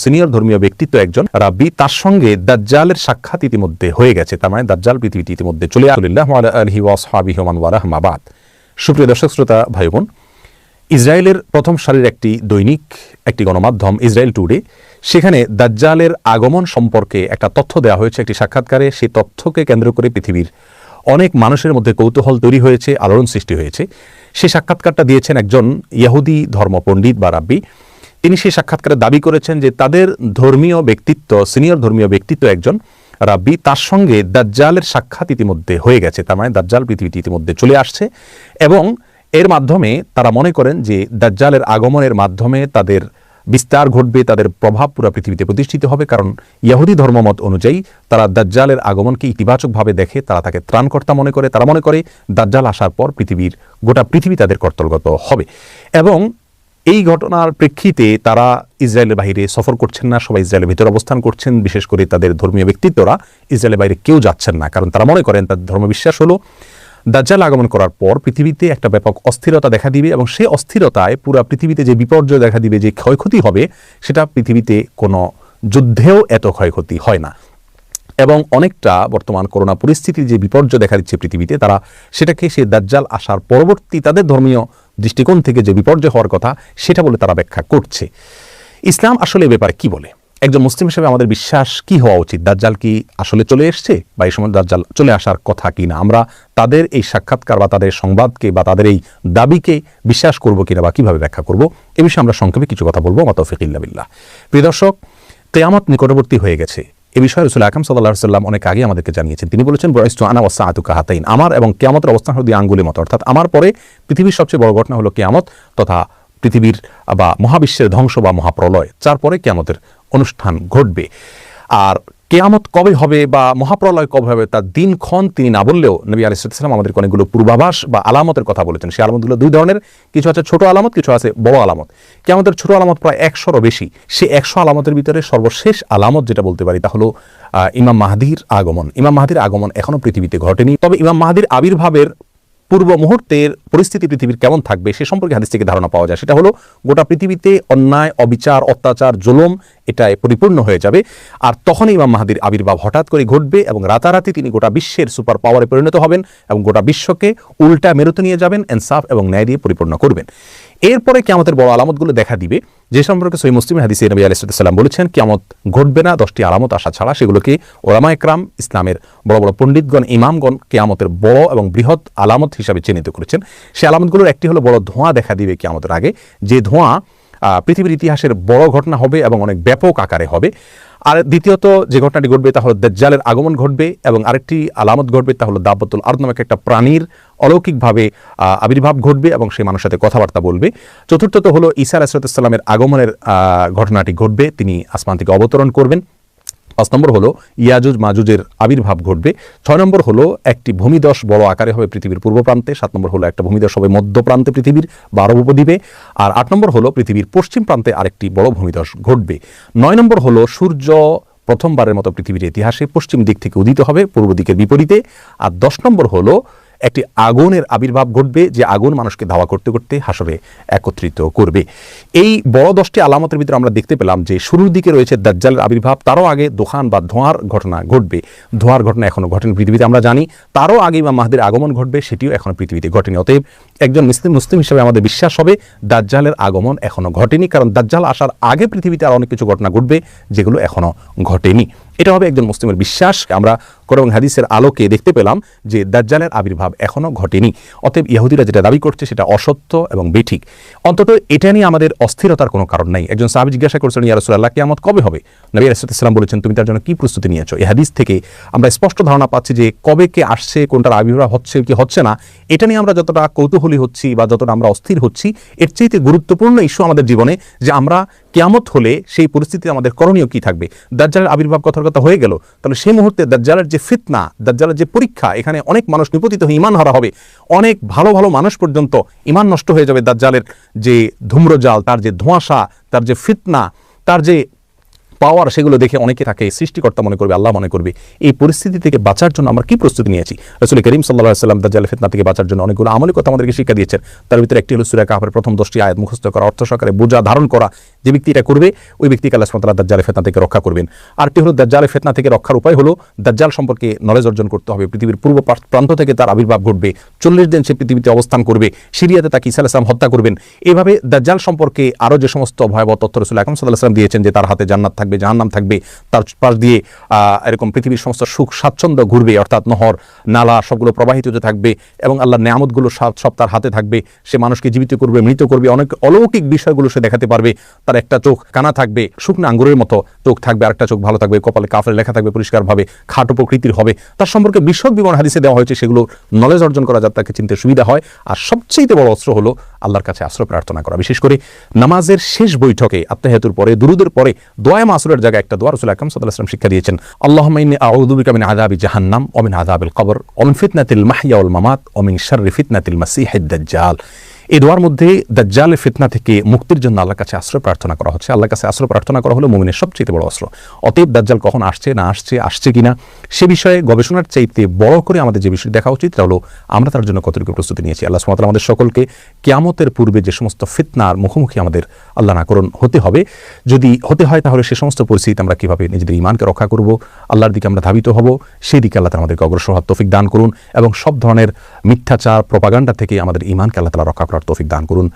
Senior ধর্মীয় ব্যক্তিত্ব একজন রাব্বি, তার সঙ্গে দাজ্জালের সাক্ষাৎ ইতিমধ্যে হয়ে গেছে। তার মানে দাজ্জাল পৃথিবীতে ইতিমধ্যে চলে আলিল্লাহ সুপ্রিয় দর্শক, শ্রোতা ভাই বোন ইসরায়েলের প্রথম সারির একটি দৈনিক, একটি গণমাধ্যম, ইসরায়েল টুডে, সেখানে দাজ্জালের আগমন সম্পর্কে একটা তথ্য দেওয়া হয়েছে। একটি সাক্ষাৎকারে সেই তথ্যকে কেন্দ্র করে পৃথিবীর অনেক মানুষের মধ্যে কৌতূহল তৈরি হয়েছে, আলোড়ন সৃষ্টি হয়েছে। সেই সাক্ষাৎকারটা দিয়েছেন একজন ইয়াহুদি ধর্ম পণ্ডিত বা রাব্বি। তিনি সেই সাক্ষাৎকারে দাবি করেছেন যে তাদের ধর্মীয় ব্যক্তিত্ব, সিনিয়র ধর্মীয় ব্যক্তিত্ব একজন রাব্বি, তার সঙ্গে দাজ্জালের সাক্ষাৎ ইতিমধ্যে হয়ে গেছে। তার মানে দাজ্জাল পৃথিবীতে ইতিমধ্যে চলে আসছে এবং এর মাধ্যমে তারা মনে করেন যে দাজ্জালের আগমনের মাধ্যমে তাদের বিস্তার ঘটবে, তাদের প্রভাব পুরো পৃথিবীতে প্রতিষ্ঠিত হবে। কারণ ইয়াহুদি ধর্মমত অনুযায়ী তারা দাজ্জালের আগমনকে ইতিবাচকভাবে দেখে, তারা তাকে ত্রাণকর্তা মনে করে, তারা মনে করে দাজ্জাল আসার পর পৃথিবীর গোটা পৃথিবী তাদের কর্তলগত হবে। এবং এই ঘটনার প্রেক্ষিতে তারা ইসরায়েলের বাইরে সফর করছেন না, সবাই ইসরায়েলের ভিতরে অবস্থান করছেন। বিশেষ করে তাদের ধর্মীয় ব্যক্তিত্বরা ইসরায়েলের বাইরে কেউ যাচ্ছেন না, কারণ তারা মনে করেন তাদের ধর্মবিশ্বাস হলো দাজ্জাল আগমন করার পর পৃথিবীতে একটা ব্যাপক অস্থিরতা দেখা দিবে এবং সেই অস্থিরতায় পুরো পৃথিবীতে যে বিপর্যয় দেখা দিবে, যে ক্ষয়ক্ষতি হবে, সেটা পৃথিবীতে কোনো যুদ্ধেও এত ক্ষয়ক্ষতি হয় না। এবং অনেকটা বর্তমান করোনা পরিস্থিতির যে বিপর্যয় দেখা দিচ্ছে পৃথিবীতে, তারা সেটাকে সে দাজ্জাল আসার পরবর্তী তাদের ধর্মীয় দৃষ্টিকোণ থেকে যে বিপর্যয় হওয়ার কথা, সেটা বলে তারা ব্যাখ্যা করছে। ইসলাম আসলে এ ব্যাপারে কি বলে? একজন মুসলিম হিসেবে আমাদের বিশ্বাস কি হওয়া উচিত? দাজ্জাল কি আসলে চলে এসছে? বা এই সময় দাজ্জাল চলে আসার কথা কি না? আমরা তাদের এই সাক্ষাৎকার বা তাদের সংবাদকে বা তাদের এই দাবিকে বিশ্বাস করব কিনা বা কীভাবে ব্যাখ্যা করব, এ বিষয়ে আমরা সংক্ষেপে কিছু কথা বলব। মতফিকিল্লা বিল্লাহ। প্রিয় দর্শক, কেয়ামত নিকটবর্তী হয়ে গেছে। এ বিষয়ে রসুল আকাম সাল্লাহ সাল্লাম অনেক আগে আমাদেরকে জানিয়েছেন। তিনি বলেছেন, বয়স্তু আনা ওয়াসা আতুকা হাতাইন। আমার এবং কেয়ামতের অবস্থান হলো দুই আঙ্গুলের মতো। অর্থাৎ আমার পরে পৃথিবীর সবচেয়ে বড় ঘটনা হলো কেয়ামত তথা পৃথিবীর, বা মহাবিশ্বের ধ্বংস বা মহাপ্রলয়। যার পরে কেয়ামতের অনুষ্ঠান ঘটবে। আর কেয়ামত কবে হবে বা মহাপ্রলয় কবে হবে তার দিনক্ষণ তিনি না বললেও নবী আলিসাল্লাম আমাদের অনেকগুলো পূর্বাভাস বা আলামতের কথা বলেছেন। সেই আলামতগুলো দুই ধরনের, কিছু আছে ছোট আলামত, কিছু আছে বড় আলামত। কেয়ামতের ছোট আলামত প্রায় একশোরও বেশি। সে একশো আলামতের ভিতরে সর্বশেষ আলামত যেটা বলতে পারি তা হলো ইমাম মাহাদির আগমন। ইমাম মাহাদির আগমন এখনও পৃথিবীতে ঘটেনি। তবে ইমাম মাহাদির আবির্ভাবের পূর্ব মুহূর্তের পরিস্থিতি পৃথিবীর কেমন থাকবে সে সম্পর্কে হাদিস থেকে ধারণা পাওয়া যায়। সেটা হলো, গোটা পৃথিবীতে অন্যায়, অবিচার, অত্যাচার, জুলুম এটায় পরিপূর্ণ হয়ে যাবে। আর তখনই ইমাম মাহাদির আবির্ভাব হঠাৎ করে ঘটবে এবং রাতারাতি তিনি গোটা বিশ্বের সুপার পাওয়ারে পরিণত হবেন এবং গোটা বিশ্বকে উল্টা মেরুতে নিয়ে যাবেন এনসাফ এবং ন্যায় দিয়ে পরিপূর্ণ করবেন। এরপরে কেমতের বড় আলামতগুলো দেখা দিবে। যে সম্পর্কে সই মুসলিম হাদিস নবী আলাইসাল্লাম বলেছেন কেমত ঘটবে না, দশটি আলামত আসা ছাড়া সেগুলোকে ওলামা একরাম, ইসলামের বড় বড় পণ্ডিতগণ, ইমামগণ কেয়ামতের বড় এবং বৃহৎ আলামত হিসাবে চিহ্নিত করেছেন। সে আলামতগুলোর একটি হলো বড় ধোঁয়া দেখা দিবে কেয়ামতের আগে। যে ধোঁয়া পৃথিবীর ইতিহাসের বড় ঘটনা হবে এবং অনেক ব্যাপক আকারে হবে। আর দ্বিতীয়ত যে ঘটনাটি ঘটবে তা হলো দেজ্জালের আগমন ঘটবে এবং আরেকটি আলামত ঘটবে তা হলো দাব্বতুল আর্দ নামক একটা প্রাণীর অলৌকিকভাবে আবির্ভাব ঘটবে এবং সেই মানুষের সাথে কথাবার্তা বলবে। চতুর্থত হলো ইসার আলাইসালামের আগমনের ঘটনাটি ঘটবে। তিনি আসমান থেকে অবতরণ করবেন। পাঁচ নম্বর হলো ইয়াজুজ মাজুজের আবির্ভাব ঘটবে। ছয় নম্বর হলো একটি ভূমিদশ বড় আকারে হবে পৃথিবীর পূর্ব প্রান্তে। সাত নম্বর হলো একটা ভূমিদশ হবে মধ্য প্রান্তে পৃথিবীর বারো উপদ্বীপে। আর আট নম্বর হলো পৃথিবীর পশ্চিম প্রান্তে আরেকটি বড় ভূমিদশ ঘটবে। নয় নম্বর হলো সূর্য প্রথমবারের মতো পৃথিবীর ইতিহাসে পশ্চিম দিক থেকে উদিত হবে, পূর্ব দিকের বিপরীতে। আর দশ নম্বর হলো একটি আগুনের আবির্ভাব ঘটবে যে আগুন মানুষকে ধাওয়া করতে করতে হাসরে একত্রিত করবে। এই বড় দশটি আলামতের ভিতরে আমরা দেখতে পেলাম যে শুরুর দিকে রয়েছে দাজ্জালের আবির্ভাব, তারও আগে দোকান বা ধোঁয়ার ঘটনা ঘটবে। ধোঁয়ার ঘটনা এখনও ঘটেনি, পৃথিবীতে আমরা জানি, তারও আগে বা মাহাদের আগমন ঘটবে, সেটিও এখনও পৃথিবীতে ঘটেনি। অতএব একজন মুসলিম মুসলিম হিসেবে আমাদের বিশ্বাস হবে, দাজ্জালের আগমন এখনও ঘটেনি, কারণ দাজ্জাল আসার আগে পৃথিবীতে আর অনেক কিছু ঘটনা ঘটবে, যেগুলো এখনও ঘটেনি। এটা হবে একজন মুসলিমের বিশ্বাস। আমরা কোরআন হাদিসের আলোকে দেখতে পেলাম যে দাজ্জালের আবির্ভাব এখনও ঘটেনি। অতএব ইহুদিরা যেটা দাবি করছে সেটা অসত্য এবং বেঠিক। অন্তত এটা নিয়ে আমাদের অস্থিরতার কোনো কারণ নাই। একজন সাহাবি জিজ্ঞাসা করছিলেন, ইয়া রাসূলুল্লাহ, কিয়ামত কবে হবে? নবী রাসূলুল্লাহ বলেছেন, তুমি তার জন্য কি প্রস্তুতি নিয়েছো? এই হাদিস থেকে আমরা স্পষ্ট ধারণা পাচ্ছি যে কবে কে আসছে, কোনটার আবির্ভাব হচ্ছে কি হচ্ছে না, এটা নিয়ে আমরা যতটা কৌতূহলী হচ্ছি বা যতটা আমরা অস্থির হচ্ছি, এর চাইতে গুরুত্বপূর্ণ ইস্যু আমাদের জীবনে যে আমরা কেয়ামত হলে সেই পরিস্থিতিতে আমাদের করণীয় কি থাকবে। দাজ্জালের আবির্ভাব কথার কথা হয়ে গেল, তাহলে সেই মুহূর্তে দাজ্জালের যে ফিতনা, দাজ্জালের যে পরীক্ষা, এখানে অনেক মানুষ নিপতিত হয়ে ইমান হারা হবে। অনেক ভালো ভালো মানুষ পর্যন্ত ইমান নষ্ট হয়ে যাবে দাজ্জালের যে ধূম্রজাল, তার যে ধোঁয়াশা, তার যে ফিতনা, তার যে পাওয়ার সেগুলো দেখে অনেকে তাকে সৃষ্টিকর্তা মনে করবে, আল্লাহ মনে করবে। এই পরিস্থিতি থেকে বাঁচার জন্য আমরা কি প্রস্তুতি নিয়েছি? রসুল করিম সাল্লাহ সাল্লাম দাজ্জাল ফিতনা থেকে বাঁচার জন্য অনেকগুলো আমলিকতা আমাদেরকে শিক্ষা দিয়েছেন। তার ভিতরে একটি হলো সুরা কাপের প্রথম দশটি আয়াত মুখস্থ করা, অর্থ সহকারে বোঝা, ধারণ করা যে ব্যক্তি এটা করবে, ওই ব্যক্তিকে আল্লাহ তাআলা দাজ্জালের ফেতনা থেকে রক্ষা করবেন। আরটি হলো দাজ্জালের ফেতনা থেকে রক্ষার উপায় হলো, দাজ্জাল সম্পর্কে নলেজ অর্জন করতে হবে। পৃথিবীর পূর্ব প্রান্ত থেকে তার আবির্ভাব ঘটবে। চল্লিশ দিন সে পৃথিবীতে অবস্থান করবে। সিরিয়াতে তাকে ইসা আলাইসলাম হত্যা করবেন। এভাবে দাজ্জাল সম্পর্কে আরও যে সমস্ত ভয়াবহ তথ্য রসুল আকরম সাল্লাহ সাল্লাম দিয়েছেন যে তার হাতে জান্নাত থাকবে, জাহান্নাম থাকবে, তার পাশ দিয়ে এরকম পৃথিবীর সমস্ত সুখ স্বাচ্ছন্দ্য ঘুরবে, অর্থাৎ নহর, নালা সবগুলো প্রবাহিত হতে থাকবে এবং আল্লাহর নেয়ামতগুলো সব তার হাতে থাকবে। সে মানুষকে জীবিত করবে, মৃত করবে, অনেক অলৌকিক বিষয়গুলো সে দেখাতে পারবে। তার একটা চোখ কানা থাকবে, শুকনো আঙ্গুরের মতো। চোখ থাকবে আরেকটা চোখ ভালো থাকবে, কপালে কাফের লেখা থাকবে পরিষ্কারভাবে, খাটো প্রকৃতির হবে। তার সম্পর্কে বিশদ বিবরণ হাদিসে দেওয়া হয়েছে, সেগুলো নলেজ অর্জন করা যাতে তাকে চিনতে সুবিধা হয়। আর সবচেয়ে বড় অস্ত্র হলো আল্লাহর কাছে আশ্রয় প্রার্থনা করা। বিশেষ করে নামাজের শেষ বৈঠকে আত্মাহাতুর পরে, দুরুদের পরে, দোয়া মাসুরের জায়গায় একটা দোয়া রসুল আকরম সাল্লাহ আসলাম শিক্ষা দিয়েছেন। আল্লাহ আউদুবিকা মিন আদাবি জাহান্নাম অমিন আদাবিল কবর অমিন ফিতনাতিল মাহিয়া উল মামাত অমিন শাররি ফিতনাতিল মাসিহিদ দাজ্জাল। এই দোয়ার মধ্যে দাজ্জালের ফিতনা থেকে মুক্তির জন্য আল্লাহর কাছে আশ্রয় প্রার্থনা করা হচ্ছে। আল্লাহর কাছে আশ্রয় প্রার্থনা করা হলো মুমিনের সবচেয়ে বড় অস্ত্র। অতএব দাজ্জাল কখন আসছে, না আসছে আসছে কিনা, সে বিষয়ে গবেষণার চাইতে বড় করে আমাদের যে বিষয় দেখা উচিত, তা হলো আমরা তার জন্য কতটুকু প্রস্তুতি নিয়েছি। আল্লাহ তাআলা আমাদের সকলকে কিয়ামতের পূর্বে যে সমস্ত ফিতনার মুখোমুখি আমাদের আল্লাহ নাকরণ হতে হবে। যদি হতে হয়, তাহলে সে সমস্ত পরিস্থিতি আমরা কীভাবে নিজেদের ইমানকে রক্ষা করব, আল্লাহর দিকে আমরা ধাবিত হব সেই দিকে আল্লাহ আমাদেরকে অগ্রসর হওয়ার তৌফিক দান করুন এবং সব ধরনের মিথ্যাচার, প্রপাগান্ডা থেকে আমাদের ইমানকে আল্লাহ তাআলা রক্ষা করার তৌফিক দান করুন।